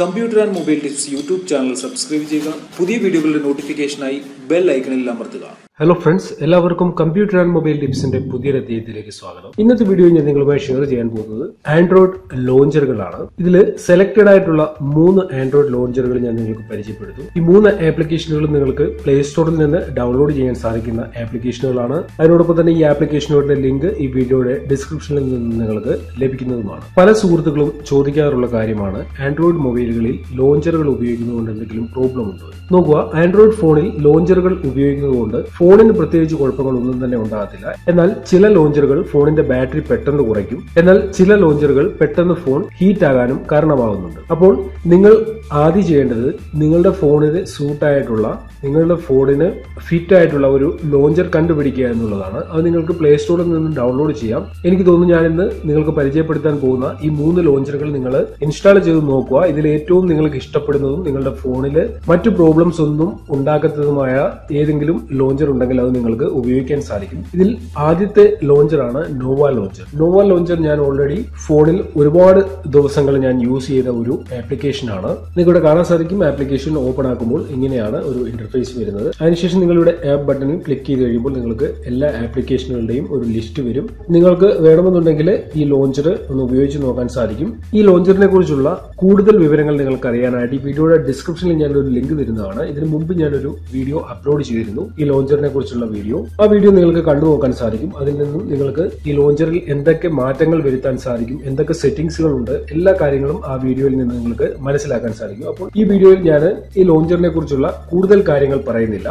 Computer and mobile tips YouTube channel subscribe ചെയ്യുക. പുതിയ വീഡിയോകളുടെ നോട്ടിഫിക്കേഷനായി ബെൽ ഐക്കണിൽ അമർത്തുക. ഹലോ ഫ്രണ്ട്സ് എല്ലാവർക്കും കമ്പ്യൂട്ടർ ആൻഡ് മൊബൈൽ ടിപ്സിന്റെ പുതിയൊരു അധ്യായത്തിലേക്ക് സ്വാഗതം. ഇന്നത്തെ വീഡിയോ ഞാൻ നിങ്ങളുമായി ഷെയർ ചെയ്യാൻ പോകുന്നത് ആൻഡ്രോയിഡ് ലോഞ്ചറുകളാണ് ഇതിൽ സെലക്റ്റഡ് ആയിട്ടുള്ള മൂന്ന് ആൻഡ്രോയിഡ് ലോഞ്ചറുകൾ ഞാൻ നിങ്ങൾക്ക് പരിചയപ്പെടുത്തും. ഈ മൂന്ന് ആപ്ലിക്കേഷനുകളും നിങ്ങൾക്ക് പ്ലേ സ്റ്റോറിൽ നിന്ന് ഡൗൺലോഡ് ചെയ്യാൻ സാധിക്കുന്ന ആപ്ലിക്കേഷനുകളാണ് അതിനോടൊപ്പം തന്നെ ഈ ആപ്ലിക്കേഷനുകളുടെ ലിങ്ക് ഈ വീഡിയോയുടെ ഡിസ്ക്രിപ്ഷനിൽ നിന്ന് നിങ്ങൾക്ക് ലഭിക്കുന്നതുമാണ്. പല സുഹൃത്തുക്കളും ചോദിക്കാറുള്ള കാര്യമാണ് ആൻഡ്രോയിഡ് മൊബൈലുകളിൽ ലോഞ്ചറുകൾ ഉപയോഗിക്കുന്നതുകൊണ്ട് എന്തെങ്കിലും പ്രോബ്ലം ഉണ്ടോ നോക്കുക ആൻഡ്രോയിഡ് ഫോണിൽ ലോഞ്ചറുകൾ ഉപയോഗിക്കുന്നതുകൊണ്ട് ഫോണിന് പ്രത്യേകിച്ച് കുഴപ്പങ്ങളൊന്നും തന്നെ ഉണ്ടാകത്തില്ല. എന്നാൽ ചില ലോഞ്ചറുകൾ ഫോണിന്റെ ബാറ്ററി പെട്ടെന്ന് കുറയ്ക്കും. എന്നാൽ ചില ലോഞ്ചറുകൾ പെട്ടെന്ന് ഫോൺ ഹീറ്റ് ആകാനും കാരണമാകുന്നുണ്ട്. അപ്പോൾ നിങ്ങൾ ആദ്യം ചെയ്യേണ്ടത് നിങ്ങളുടെ ഫോണിന് സൂട്ടായിട്ടുള്ള നിങ്ങളുടെ ഫോണിന് ഫിറ്റ് ആയിട്ടുള്ള ഒരു ലോഞ്ചർ കണ്ടുപിടിക്കുക എന്നുള്ളതാണ്. അത് നിങ്ങൾക്ക് പ്ലേ സ്റ്റോറിൽ നിന്ന് ഡൗൺലോഡ് ചെയ്യാം. എനിക്ക് തോന്നുന്നു ഞാൻ ഇന്ന് നിങ്ങൾക്ക് പരിചയപ്പെടുത്താൻ പോകുന്ന ഈ മൂന്ന് ലോഞ്ചറുകൾ നിങ്ങൾ ഇൻസ്റ്റാൾ ചെയ്ത് നോക്കുക. ഇതിൽ ഏറ്റവും നിങ്ങൾക്ക് ഇഷ്ടപ്പെടുന്നതും നിങ്ങളുടെ ഫോണിൽ മറ്റു പ്രോബ്ലംസ് ഒന്നും ഉണ്ടാക്കാത്തതുമായ ഏതെങ്കിലും ലോഞ്ചർ ഉണ്ടെങ്കിൽ അത് നിങ്ങൾക്ക് ഉപയോഗിക്കാൻ സാധിക്കും. ഇതിൽ ആദ്യത്തെ ലോഞ്ചറാണ് നോവ ലോഞ്ചർ നോവ ലോഞ്ചർ ഞാൻ ഓൾറെഡി ഫോണിൽ ഒരുപാട് ദിവസങ്ങൾ ഞാൻ യൂസ് ചെയ്ത ഒരു ആപ്ലിക്കേഷൻ ആണ്. ഇവിടെ കാണാൻ സാധിക്കും ആപ്ലിക്കേഷൻ ഓപ്പൺ ആക്കുമ്പോൾ ഇങ്ങനെയാണ് ഒരു ഇന്റർഫേസ് വരുന്നത്. അതിനുശേഷം നിങ്ങളുടെ ആപ്പ് ബട്ടണിൽ ക്ലിക്ക് ചെയ്ത് കഴിയുമ്പോൾ നിങ്ങൾക്ക് എല്ലാ ആപ്ലിക്കേഷനുകളുടെയും ഒരു ലിസ്റ്റ് വരും. നിങ്ങൾക്ക് വേണമെന്നുണ്ടെങ്കിൽ ഈ ലോഞ്ചർ ഒന്ന് ഉപയോഗിച്ച് നോക്കാൻ സാധിക്കും. ഈ ലോഞ്ചറിനെ കുറിച്ചുള്ള കൂടുതൽ വിവരങ്ങൾ നിങ്ങൾക്ക് അറിയാനായിട്ട് ഈ വീഡിയോയുടെ ഡിസ്ക്രിപ്ഷനിൽ ഞാൻ ഒരു ലിങ്ക് തരുന്നതാണ്. ഇതിനു മുമ്പ് ഞാനൊരു വീഡിയോ അപ്ലോഡ് ചെയ്തിരുന്നു. ഈ ലോഞ്ചറിനെ കുറിച്ചുള്ള വീഡിയോ. ആ വീഡിയോ നിങ്ങൾക്ക് കണ്ടു നോക്കാൻ സാധിക്കും. അതിൽ നിന്നും നിങ്ങൾക്ക് ഈ ലോഞ്ചറിൽ എന്തൊക്കെ മാറ്റങ്ങൾ വരുത്താൻ സാധിക്കും എന്തൊക്കെ സെറ്റിംഗ്സുകൾ ഉണ്ട് എല്ലാ കാര്യങ്ങളും ആ വീഡിയോയിൽ നിന്ന് നിങ്ങൾക്ക് മനസ്സിലാക്കാൻ സാധിക്കും. അപ്പോൾ ഈ വീഡിയോയിൽ ഞാൻ ഈ ലോഞ്ചറിനെ കുറിച്ചുള്ള കൂടുതൽ കാര്യങ്ങൾ പറയുന്നില്ല.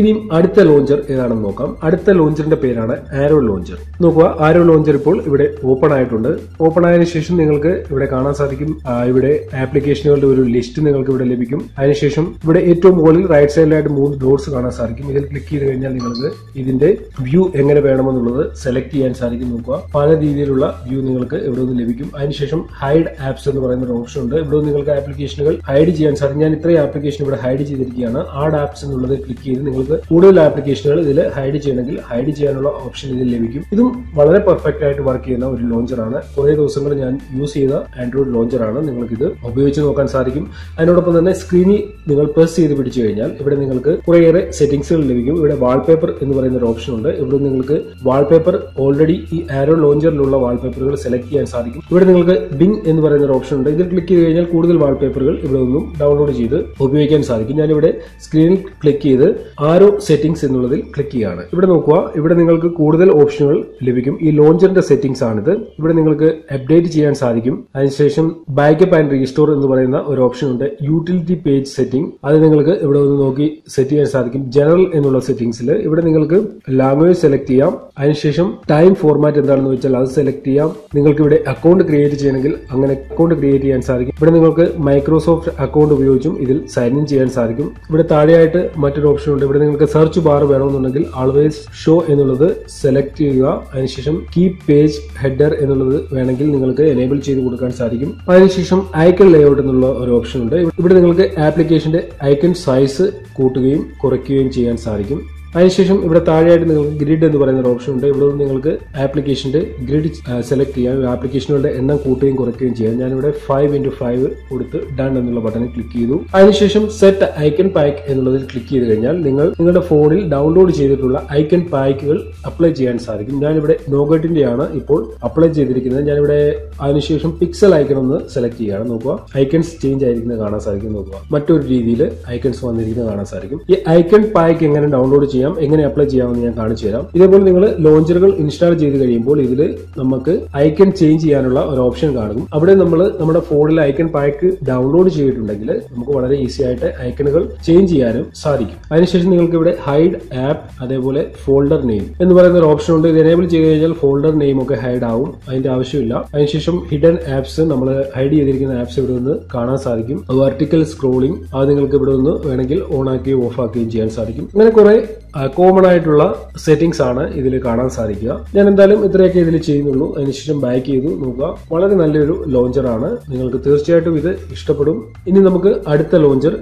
ഇനിയും അടുത്ത ലോഞ്ചർ ഏതാണെന്ന് നോക്കാം. അടുത്ത ലോഞ്ചറിന്റെ പേരാണ് ആരോ ലോഞ്ചർ നോക്കുക ആരോ ലോഞ്ചർ ഇപ്പോൾ ഇവിടെ ഓപ്പൺ ആയിട്ടുണ്ട്. ഓപ്പൺ ആയതിനു ശേഷം നിങ്ങൾക്ക് ഇവിടെ കാണാൻ സാധിക്കും ഇവിടെ ആപ്ലിക്കേഷനുകളുടെ ഒരു ലിസ്റ്റ് നിങ്ങൾക്ക് ഇവിടെ ലഭിക്കും. അതിനുശേഷം ഇവിടെ ഏറ്റവും മുകളിൽ റൈറ്റ് സൈഡിലായിട്ട് മൂന്ന് ഡോട്ട്സ് കാണാൻ സാധിക്കും. ഇതിൽ ക്ലിക്ക് ചെയ്ത് കഴിഞ്ഞാൽ നിങ്ങൾക്ക് ഇതിന്റെ വ്യൂ എങ്ങനെ വേണമെന്നുള്ളത് സെലക്ട് ചെയ്യാൻ സാധിക്കും. നോക്കുക പല രീതിയിലുള്ള വ്യൂ നിങ്ങൾക്ക് ഇവിടെ നിന്ന് ലഭിക്കും. അതിനുശേഷം ഹൈഡ് ആപ്സ് എന്ന് പറയുന്ന ഒരു ഓപ്ഷൻ ഉണ്ട്. ഇവിടെ നിങ്ങൾക്ക് ആപ്ലിക്കേഷനുകൾ ഹൈഡ് ചെയ്യാൻ സാധിക്കും. ഞാൻ ഇത്രയും ആപ്ലിക്കേഷൻ ഇവിടെ ഹൈഡ് ചെയ്തിരിക്കുകയാണ്. ആഡ് ആപ്സ് എന്നുള്ളത് ക്ലിക്ക് ചെയ്ത് നിങ്ങൾക്ക് കൂടുതൽ ആപ്ലിക്കേഷനുകൾ ഇതിൽ ഹൈഡ് ചെയ്യണമെങ്കിൽ ഹൈഡ് ചെയ്യാനുള്ള ഓപ്ഷൻ ഇതിൽ ലഭിക്കും. ഇതും വളരെ പെർഫെക്റ്റ് ആയിട്ട് വർക്ക് ചെയ്യുന്ന ഒരു ലോഞ്ചറാണ് കുറേ ദിവസങ്ങൾ ഞാൻ യൂസ് ചെയ്ത ആൻഡ്രോയിഡ് ലോഞ്ചറാണ് നിങ്ങൾക്ക് ഇത് ഉപയോഗിച്ച് നോക്കാൻ സാധിക്കും. അതിനോടൊപ്പം തന്നെ സ്ക്രീനിൽ നിങ്ങൾ പ്രസ് ചെയ്ത് പിടിച്ചു കഴിഞ്ഞാൽ ഇവിടെ നിങ്ങൾക്ക് കുറേയേറെ സെറ്റിംഗ്സുകൾ ലഭിക്കും. ഇവിടെ വാൾപേപ്പർ എന്ന് പറയുന്ന ഒരു ഓപ്ഷൻ ഉണ്ട്. ഇവിടെ നിങ്ങൾക്ക് വാൾപേപ്പർ ഓൾറെഡി ഈ ആരോ ലോഞ്ചറിലുള്ള വാൾപേപ്പറുകൾ സെലക്ട് ചെയ്യാൻ സാധിക്കും. ഇവിടെ നിങ്ങൾക്ക് ബിങ് എന്ന് പറയുന്ന ഒരു ഓപ്ഷൻ ഉണ്ട്. ഇതിൽ ക്ലിക്ക് ചെയ്ത് കഴിഞ്ഞാൽ കൂടുതൽ വാൾപേപ്പറുകൾ ഇവിടെ നിന്നും ഡൗൺലോഡ് ചെയ്ത് ഉപയോഗിക്കാൻ സാധിക്കും. ഞാനിവിടെ സ്ക്രീനിൽ ക്ലിക്ക് ചെയ്ത് ആരോ സെറ്റിംഗ്സ് എന്നുള്ളതിൽ ക്ലിക്ക് ചെയ്യുകയാണ് ഇവിടെ നോക്കുക ഇവിടെ നിങ്ങൾക്ക് കൂടുതൽ ഓപ്ഷനുകൾ ലഭിക്കും. ഈ ലോഞ്ചറിന്റെ സെറ്റിംഗ്സ് ആണിത്. ഇവിടെ നിങ്ങൾക്ക് അപ്ഡേറ്റ് ചെയ്യാൻ സാധിക്കും. അതിനുശേഷം ബാക്കപ്പ് ആൻഡ് റീസ്റ്റോർ എന്ന് പറയുന്ന ഒരു ഓപ്ഷൻ ഉണ്ട്. യൂട്ടിലിറ്റി പേജ് സെറ്റിംഗ് അത് നിങ്ങൾക്ക് ഇവിടെ ഒന്ന് നോക്കി സെറ്റ് ചെയ്യാൻ സാധിക്കും. ജനറൽ എന്നുള്ള സെറ്റിംഗ്സിൽ ഇവിടെ നിങ്ങൾക്ക് ലാംഗ്വേജ് സെലക്ട് ചെയ്യാം. അതിനുശേഷം ടൈം ഫോർമാറ്റ് എന്താണെന്ന് വെച്ചാൽ അത് സെലക്ട് ചെയ്യാം. നിങ്ങൾക്ക് ഇവിടെ അക്കൗണ്ട് ക്രിയേറ്റ് ചെയ്യണമെങ്കിൽ അങ്ങനെ അക്കൗണ്ട് ക്രിയേറ്റ് ചെയ്യാൻ സാധിക്കും. ഇവിടെ നിങ്ങൾക്ക് മൈക്രോസോഫ്റ്റ് അക്കൗണ്ട് ഉപയോഗിച്ചും ഇതിൽ സൈൻ ഇൻ ചെയ്യാൻ സാധിക്കും. ഇവിടെ താഴെയായിട്ട് മറ്റൊരു ഓപ്ഷൻ ഉണ്ട്. ഇവിടെ നിങ്ങൾക്ക് സെർച്ച് ബാർ വേണമെന്നുണ്ടെങ്കിൽ ആൾവേസ് ഷോ എന്നുള്ളത് സെലക്ട് ചെയ്യുക. അതിനുശേഷം കീ പേജ് ഹെഡർ എന്നുള്ളത് വേണമെങ്കിൽ നിങ്ങൾക്ക് എനേബിൾ ചെയ്ത് കൊടുക്കാൻ സാധിക്കും. അതിനുശേഷം ഐക്കൺ ലേഔട്ട് എന്നുള്ള ഒരു ഓപ്ഷൻ ഉണ്ട്. ഇവിടെ നിങ്ങൾക്ക് ആപ്ലിക്കേഷന്റെ ഐക്കൺ സൈസ് കൂട്ടുകയും കുറയ്ക്കുകയും ചെയ്യാൻ സാധിക്കും. അതിനുശേഷം ഇവിടെ താഴെയായിട്ട് നിങ്ങൾക്ക് ഗ്രിഡ് എന്ന് പറയുന്ന ഒരു ഓപ്ഷൻ ഉണ്ട്. ഇവിടെ നിന്ന് നിങ്ങൾക്ക് ആപ്ലിക്കേഷന്റെ ഗ്രിഡ് സെലക്ട് ചെയ്യാം. ആപ്ലിക്കേഷനുകളുടെ എണ്ണം കൂട്ടുകയും കുറയ്ക്കുകയും ചെയ്യാം. ഞാനിവിടെ ഫൈവ് ഇന്റു ഫൈവ് കൊടുത്ത് ഡൺ എന്നുള്ള ബട്ടണിൽ ക്ലിക്ക് ചെയ്തു. അതിനുശേഷം സെറ്റ് ഐക്കൺ പാക്ക് എന്നുള്ളതിൽ ക്ലിക്ക് ചെയ്ത് കഴിഞ്ഞാൽ നിങ്ങൾ നിങ്ങളുടെ ഫോണിൽ ഡൗൺലോഡ് ചെയ്തിട്ടുള്ള ഐക്കൺ പാക്കുകൾ അപ്ലൈ ചെയ്യാൻ സാധിക്കും. ഞാനിവിടെ നോഗട്ടിന്റെ ആണ് ഇപ്പോൾ അപ്ലൈ ചെയ്തിരിക്കുന്നത്. ഞാനിവിടെ അതിനുശേഷം പിക്സൽ ഐക്കൺ ഒന്ന് സെലക്ട് ചെയ്യുകയാണ്. നോക്കുക. ഐക്കൺസ് ചേഞ്ച് ആയിരിക്കുന്നത് കാണാൻ സാധിക്കും നോക്കുക. മറ്റൊരു രീതിയിൽ ഐക്കൺസ് വന്നിരിക്കുന്നത് കാണാൻ സാധിക്കും. ഈ ഐക്കൺ പാക്ക് എങ്ങനെ ഡൗൺലോഡ് ചെയ്യാം എങ്ങനെ അപ്ലൈ ചെയ്യാമെന്ന് ഞാൻ കാണിച്ചു തരാം. ഇതേപോലെ നിങ്ങൾ ലോഞ്ചറുകൾ ഇൻസ്റ്റാൾ ചെയ്ത് കഴിയുമ്പോൾ ഇതിൽ നമുക്ക് ഐക്കൺ ചേഞ്ച് ചെയ്യാനുള്ള ഒരു ഓപ്ഷൻ കാണും. അവിടെ നമ്മൾ നമ്മുടെ ഫോണിൽ ഐക്കൺ പാക്ക് ഡൗൺലോഡ് ചെയ്തിട്ടുണ്ടെങ്കിൽ നമുക്ക് വളരെ ഈസി ആയിട്ട് ഐക്കണുകൾ ചേഞ്ച് ചെയ്യാനും സാധിക്കും. അതിനുശേഷം നിങ്ങൾക്ക് ഇവിടെ ഹൈഡ് ആപ്പ് അതേപോലെ ഫോൾഡർ നെയിം എന്ന് പറയുന്ന ഒരു ഓപ്ഷൻ ഉണ്ട്. ഇത് എനേബിൾ ചെയ്ത് കഴിഞ്ഞാൽ ഫോൾഡർ നെയിം ഒക്കെ ഹൈഡ് ആവും. അതിന്റെ ആവശ്യമില്ല. അതിനുശേഷം ഹിഡൻ ആപ്സ് നമ്മൾ ഹൈഡ് ചെയ്തിരിക്കുന്ന ആപ്സ് ഇവിടെ നിന്ന് കാണാൻ സാധിക്കും. വെർട്ടിക്കൽ സ്ക്രോളിംഗ് അത് നിങ്ങൾക്ക് ഇവിടെ നിന്ന് വേണമെങ്കിൽ ഓൺ ആക്കുകയും ഓഫ് ആക്കുകയും ചെയ്യാൻ സാധിക്കും. അങ്ങനെ കുറെ കോമൺ ആയിട്ടുള്ള സെറ്റിംഗ്സ് ആണ് ഇതിൽ കാണാൻ സാധിക്കുക. ഞാൻ എന്തായാലും ഇത്രയൊക്കെ ഇതിൽ ചെയ്യുന്നുള്ളൂ. അതിനുശേഷം ബാക്ക് ചെയ്തു നോക്കുക. വളരെ നല്ലൊരു ലോഞ്ചർ ആണ്. നിങ്ങൾക്ക് തീർച്ചയായിട്ടും ഇത് ഇഷ്ടപ്പെടും. ഇനി നമുക്ക് അടുത്ത ലോഞ്ചർ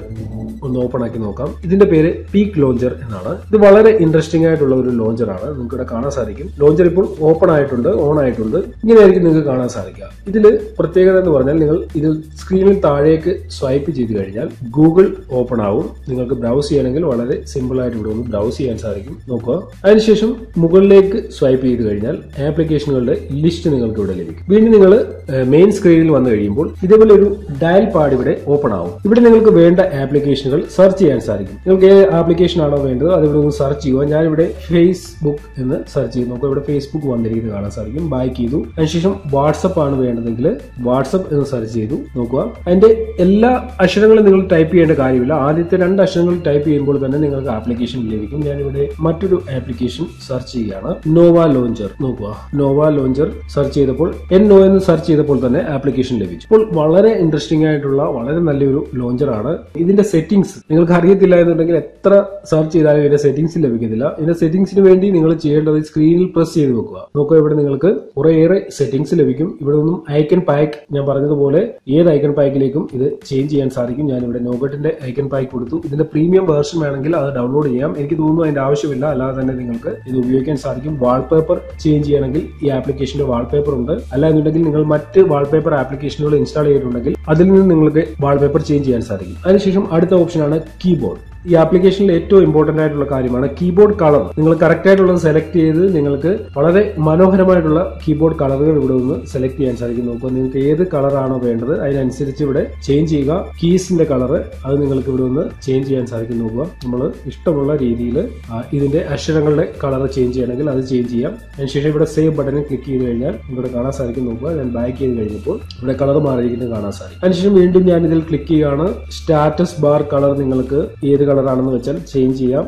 ഒന്ന് ഓപ്പൺ ആക്കി നോക്കാം. ഇതിന്റെ പേര് പീക്ക് ലോഞ്ചർ എന്നാണ്. ഇത് വളരെ ഇൻട്രസ്റ്റിംഗ് ആയിട്ടുള്ള ഒരു ലോഞ്ചർ ആണ്. നിങ്ങൾക്ക് ഇവിടെ കാണാൻ സാധിക്കും. ലോഞ്ചർ ഇപ്പോൾ ഓപ്പൺ ആയിട്ടുണ്ട് ഓൺ ആയിട്ടുണ്ട്. ഇങ്ങനെയായിരിക്കും നിങ്ങൾക്ക് കാണാൻ സാധിക്കുക. ഇതിൽ പ്രത്യേകത എന്ന് പറഞ്ഞാൽ നിങ്ങൾ ഇത് സ്ക്രീനിൽ താഴേക്ക് സ്വൈപ്പ് ചെയ്ത് കഴിഞ്ഞാൽ ഗൂഗിൾ ഓപ്പൺ ആവും. നിങ്ങൾക്ക് ബ്രൗസ് ചെയ്യണമെങ്കിൽ വളരെ സിമ്പിൾ ആയിട്ട് ഇവിടെ ഒന്ന് ബ്രൗസ് ചെയ്യാൻ സാധിക്കും. നോക്കുക. അതിനുശേഷം മുകളിലേക്ക് സ്വൈപ്പ് ചെയ്ത് കഴിഞ്ഞാൽ ആപ്ലിക്കേഷനുകളുടെ ലിസ്റ്റ് നിങ്ങൾക്ക് ഇവിടെ ലഭിക്കും. വീണ്ടും നിങ്ങൾ മെയിൻ സ്ക്രീനിൽ വന്നു കഴിയുമ്പോൾ ഇതേപോലെ ഒരു ഡയൽ പാഡ് ഇവിടെ ഓപ്പൺ ആവും. ഇവിടെ നിങ്ങൾക്ക് വേണ്ട ആപ്ലിക്കേഷനുകൾ സെർച്ച് ചെയ്യാൻ സാധിക്കും. നിങ്ങൾക്ക് ഏത് ആപ്ലിക്കേഷൻ ആണോ വേണ്ടത് അതിവിടെ ഒന്ന് സെർച്ച് ചെയ്യുക. ഞാനിവിടെ ഫേസ്ബുക്ക് എന്ന് സെർച്ച് ചെയ്ത്. നോക്കുക ഇവിടെ ഫേസ്ബുക്ക് വന്നിരിക്കുന്നത് കാണാൻ സാധിക്കും. ബാക്ക് ചെയ്തു. അതിനുശേഷം വാട്സപ്പ് ആണ് വേണ്ടതെങ്കിൽ വാട്സപ്പ് എന്ന് സെർച്ച് ചെയ്തു. നോക്കുക. അതിന്റെ എല്ലാ അക്ഷരങ്ങളും നിങ്ങൾ ടൈപ്പ് ചെയ്യേണ്ട കാര്യമില്ല. ആദ്യത്തെ രണ്ട് അക്ഷരങ്ങൾ ടൈപ്പ് ചെയ്യുമ്പോൾ തന്നെ നിങ്ങൾക്ക് ആപ്ലിക്കേഷൻ ലഭിക്കും. ഞാനിവിടെ മറ്റൊരു ആപ്ലിക്കേഷൻ സെർച്ച് ചെയ്യുകയാണ്. നോവ ലോഞ്ചർ നോക്കുക. നോവ ലോഞ്ചർ സെർച്ച് ചെയ്തപ്പോൾ എൻ നോ എന്ന് സെർച്ച് ചെയ്തപ്പോൾ തന്നെ ആപ്ലിക്കേഷൻ ലഭിച്ചു. അപ്പോൾ വളരെ ഇൻട്രസ്റ്റിംഗ് ആയിട്ടുള്ള വളരെ നല്ലൊരു ലോഞ്ചർ ആണ്. ഇതിന്റെ സെറ്റിംഗ്സ് നിങ്ങൾക്ക് അറിയത്തില്ല എന്നുണ്ടെങ്കിൽ എത്ര സെർച്ച് ചെയ്താലും ഇതിന്റെ സെറ്റിംഗ്സ് ലഭിക്കത്തില്ല. ഇതിന്റെ സെറ്റിംഗ്സിന് വേണ്ടി നിങ്ങൾ ചെയ്യേണ്ടത് സ്ക്രീനിൽ പ്രസ് ചെയ്ത് വെക്കുക. നോക്കുക ഇവിടെ നിങ്ങൾക്ക് കുറേയേറെ സെറ്റിംഗ്സ് ലഭിക്കും. ഇവിടെ നിന്നും ഐക്കൺ പാക്ക് ഞാൻ പറഞ്ഞതുപോലെ ഏത് ഐക്കൺ പാക്കിലേക്കും ഇത് ചേഞ്ച് ചെയ്യാൻ സാധിക്കും. ഞാൻ ഇവിടെ നോബട്ടിന്റെ ഐക്കൺ പാക്ക് കൊടുത്തു. ഇതിന്റെ പ്രീമിയം വേർഷൻ വേണമെങ്കിൽ അത് ഡൗൺലോഡ് ചെയ്യാം. എനിക്ക് തോന്നുന്നു അതിന്റെ ആവശ്യമില്ല. അല്ലാതെ തന്നെ നിങ്ങൾക്ക് ഇത് ഉപയോഗിക്കാൻ സാധിക്കും. വാൾപേപ്പർ ചേഞ്ച് ചെയ്യണമെങ്കിൽ ഈ ആപ്ലിക്കേഷന്റെ വാൾപേപ്പർ ഉണ്ട്. അല്ല എന്നുണ്ടെങ്കിൽ നിങ്ങൾ മറ്റ് വാൾപേപ്പർ ആപ്ലിക്കേഷനുകൾ ഇൻസ്റ്റാൾ ചെയ്തിട്ടുണ്ടെങ്കിൽ അതിൽ നിന്ന് നിങ്ങൾക്ക് വാൾപേപ്പർ ചേഞ്ച് ചെയ്യാൻ സാധിക്കും. അതിനുശേഷം അടുത്ത ഓപ്ഷനാണ് കീബോർഡ് ഈ ആപ്ലിക്കേഷനിൽ ഏറ്റവും ഇമ്പോർട്ടന്റ് ആയിട്ടുള്ള കാര്യമാണ് കീബോർഡ് കളർ നിങ്ങൾ കറക്റ്റ് ആയിട്ടുള്ളത് സെലക്ട് ചെയ്ത് നിങ്ങൾക്ക് വളരെ മനോഹരമായിട്ടുള്ള കീബോർഡ് കളറുകൾ ഇവിടെ നിന്ന് സെലക്ട് ചെയ്യാൻ സാധിക്കും നോക്കുക നിങ്ങൾക്ക് ഏത് കളറാണോ വേണ്ടത് അതിനനുസരിച്ച് ഇവിടെ ചേഞ്ച് ചെയ്യുക. കീസിന്റെ കളർ അത് നിങ്ങൾക്ക് ഇവിടെ നിന്ന് ചേഞ്ച് ചെയ്യാൻ സാധിക്കും നോക്കുക നമ്മൾ ഇഷ്ടമുള്ള രീതിയിൽ ഇതിന്റെ അക്ഷരങ്ങളുടെ കളർ ചേഞ്ച് ചെയ്യണമെങ്കിൽ അത് ചേഞ്ച് ചെയ്യാം. അതിനുശേഷം ഇവിടെ സേവ് ബട്ടണിൽ ക്ലിക്ക് ചെയ്ത് കഴിഞ്ഞാൽ ഇവിടെ കാണാൻ സാധിക്കും നോക്കുക ഞാൻ ബാക്ക് ചെയ്ത് കഴിഞ്ഞപ്പോൾ ഇവിടെ കളർ മാറിയിരിക്കുന്നത് കാണാൻ സാധിക്കും. അതിനുശേഷം വീണ്ടും ഞാൻ ഇതിൽ ക്ലിക്ക് ചെയ്യുകയാണ്. സ്റ്റാറ്റസ് ബാർ കളർ നിങ്ങൾക്ക് ഏത് കളറാണെന്ന് വെച്ചാൽ ചേഞ്ച് ചെയ്യാം.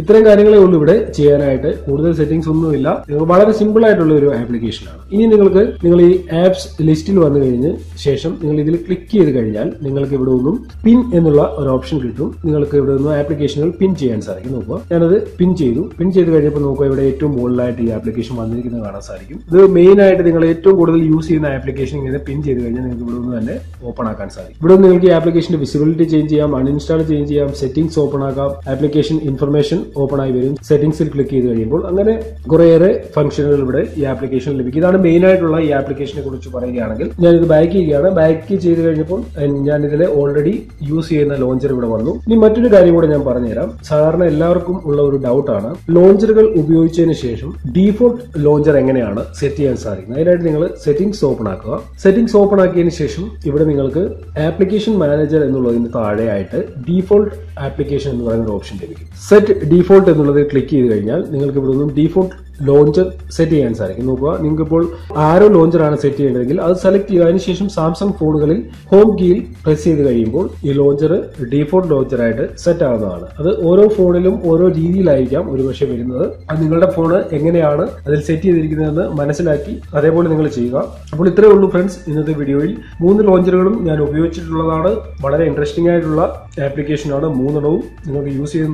ഇത്തരം കാര്യങ്ങളേ ഉള്ളൂ ഇവിടെ ചെയ്യാനായിട്ട്. കൂടുതൽ സെറ്റിംഗ്സ് ഒന്നുമില്ല. വളരെ സിമ്പിൾ ആയിട്ടുള്ള ഒരു ആപ്ലിക്കേഷനാണ് ഇനി നിങ്ങൾക്ക് നിങ്ങൾ ഈ ആപ്സ് ലിസ്റ്റിൽ വന്നു കഴിഞ്ഞ് ശേഷം നിങ്ങൾ ഇതിൽ ക്ലിക്ക് ചെയ്ത് കഴിഞ്ഞാൽ നിങ്ങൾക്ക് ഇവിടെ ഒന്നും പിൻ എന്നുള്ള ഒരു ഓപ്ഷൻ കിട്ടും. നിങ്ങൾക്ക് ഇവിടെ നിന്ന് ആപ്ലിക്കേഷനുകൾ പിൻ ചെയ്യാൻ സാധിക്കും. നോക്കുക. ഞാനത് പിൻ ചെയ്തു. പിൻ ചെയ്ത് കഴിഞ്ഞപ്പോൾ നോക്കുക ഇവിടെ ഏറ്റവും മുകളിലായിട്ട് ഈ ആപ്ലിക്കേഷൻ വന്നിരിക്കുന്നത് കാണാൻ സാധിക്കും. ഇത് മെയിൻ ആയിട്ട് നിങ്ങൾ ഏറ്റവും കൂടുതൽ യൂസ് ചെയ്യുന്ന ആപ്ലിക്കേഷൻ ഇങ്ങനെ പിൻ ചെയ്ത് കഴിഞ്ഞാൽ നിങ്ങൾക്ക് ഇവിടെ നിന്ന് തന്നെ ഓപ്പൺ ആക്കാൻ സാധിക്കും. ഇവിടെ നിങ്ങൾക്ക് ഈ ആപ്ലിക്കേഷന്റെ വിസിബിലിറ്റി ചേഞ്ച് ചെയ്യാം അൺഇൻസ്റ്റാൾ ചേഞ്ച് ചെയ്യാം സെറ്റിംഗ്സ് ഓപ്പൺ ആക്കാം ആപ്ലിക്കേഷൻ ഇൻഫർമേഷൻ ഓപ്പൺ ആയി വരും. സെറ്റിംഗ്സിൽ ക്ലിക്ക് ചെയ്ത് കഴിയുമ്പോൾ അങ്ങനെ കുറേയേറെ ഫംഗ്ഷനുകൾ ഇവിടെ ഈ ആപ്ലിക്കേഷൻ ലഭിക്കും. ഇതാണ് മെയിൻ ആയിട്ടുള്ള ഈ ആപ്ലിക്കേഷനെ കുറിച്ച് പറയുകയാണെങ്കിൽ ഞാൻ ഇത് ബാക്ക് ചെയ്യുകയാണ്. ബാക്ക് ചെയ്ത് കഴിഞ്ഞപ്പോൾ ഞാൻ ഇതിൽ ഓൾറെഡി യൂസ് ചെയ്യുന്ന ലോഞ്ചർ ഇവിടെ വന്നു. ഇനി മറ്റൊരു കാര്യം കൂടെ ഞാൻ പറഞ്ഞുതരാം. സാധാരണ എല്ലാവർക്കും ഉള്ള ഒരു ഡൗട്ടാണ് ലോഞ്ചറുകൾ ഉപയോഗിച്ചതിന് ശേഷം ഡീഫോൾട്ട് ലോഞ്ചർ എങ്ങനെയാണ് സെറ്റ് ചെയ്യാൻ സാധിക്കുന്നത്? അതിനായിട്ട് നിങ്ങൾ സെറ്റിംഗ്സ് ഓപ്പൺ ആക്കുക. സെറ്റിംഗ്സ് ഓപ്പൺ ആക്കിയതിന് ശേഷം ഇവിടെ നിങ്ങൾക്ക് ആപ്ലിക്കേഷൻ മാനേജർ എന്നുള്ളതിന് താഴെയായിട്ട് ഡീഫോൾട്ട് ആപ്ലിക്കേഷൻ എന്ന് പറയുന്ന ഓപ്ഷൻ ലഭിക്കും. സെറ്റ് ഡീഫോൾട്ട് എന്നുള്ളത് ക്ലിക്ക് ചെയ്ത് കഴിഞ്ഞാൽ നിങ്ങൾക്ക് ഇവിടെ നിന്നും ഡീഫോൾട്ട് ലോഞ്ചർ സെറ്റ് ചെയ്യാൻ സാധിക്കും. നോക്കുക നിങ്ങൾക്ക് ഇപ്പോൾ ആരോ ലോഞ്ചർ ആണ് സെറ്റ് ചെയ്യേണ്ടതെങ്കിൽ അത് സെലക്ട് ചെയ്യുക. അതിനുശേഷം സാംസങ് ഫോണുകളിൽ ഹോം കീയിൽ പ്രസ് ചെയ്ത് കഴിയുമ്പോൾ ഈ ലോഞ്ചർ ഡീഫോൾട്ട് ലോഞ്ചറായിട്ട് സെറ്റ് ആവുന്നതാണ്. അത് ഓരോ ഫോണിലും ഓരോ രീതിയിലായിരിക്കാം ഒരുപക്ഷെ വരുന്നത്. അത് നിങ്ങളുടെ ഫോൺ എങ്ങനെയാണ് അതിൽ സെറ്റ് ചെയ്തിരിക്കുന്നതെന്ന് മനസ്സിലാക്കി അതേപോലെ നിങ്ങൾ ചെയ്യുക. അപ്പോൾ ഇത്രയേ ഉള്ളൂ ഫ്രണ്ട്സ് ഇന്നത്തെ വീഡിയോയിൽ മൂന്ന് ലോഞ്ചറുകളും ഞാൻ ഉപയോഗിച്ചിട്ടുള്ളതാണ്. വളരെ ഇൻട്രസ്റ്റിംഗ് ആയിട്ടുള്ള ആപ്ലിക്കേഷനാണ് മൂന്നെണ്ണവും നിങ്ങൾക്ക് യൂസ് ചെയ്ത്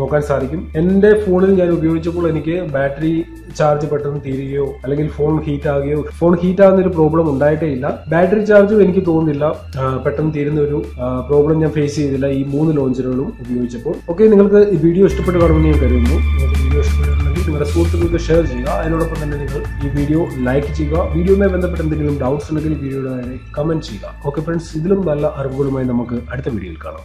നോക്കാൻ സാധിക്കും. എന്റെ ഫോണിൽ ഞാൻ ഉപയോഗിച്ചപ്പോൾ എനിക്ക് ബാറ്ററി ചാർജ് പെട്ടെന്ന് തീരുകയോ അല്ലെങ്കിൽ ഫോൺ ഹീറ്റ് ആകുകയോ ഫോൺ ഹീറ്റ് ആകുന്ന ഒരു പ്രോബ്ലം ഉണ്ടായിട്ടേ ഇല്ല. ബാറ്ററി ചാർജും എനിക്ക് തോന്നുന്നില്ല. പെട്ടെന്ന് തീരുന്ന ഒരു പ്രോബ്ലം ഞാൻ ഫേസ് ചെയ്തില്ല ഈ മൂന്ന് ലോഞ്ചറുകളും ഉപയോഗിച്ചപ്പോൾ. ഓക്കെ നിങ്ങൾക്ക് ഈ വീഡിയോ ഇഷ്ടപ്പെട്ട് കാണുമെന്ന് ഞാൻ കരുതുന്നു. വീഡിയോ ഇഷ്ടപ്പെട്ടിട്ടുണ്ടെങ്കിൽ നിങ്ങളുടെ സുഹൃത്തുക്കൾക്ക് ഷെയർ ചെയ്യുക. അതിനോടൊപ്പം തന്നെ നിങ്ങൾ ഈ വീഡിയോ ലൈക്ക് ചെയ്യുക. വീഡിയോയുമായി ബന്ധപ്പെട്ട് എന്തെങ്കിലും ഡൗട്ട്സ് ഉണ്ടെങ്കിൽ വീഡിയോയുടെ കമന്റ് ചെയ്യുക. ഓക്കെ ഫ്രണ്ട്സ് ഇതിലും നല്ല അറിവുകളുമായി നമുക്ക് അടുത്ത വീഡിയോയിൽ കാണാം.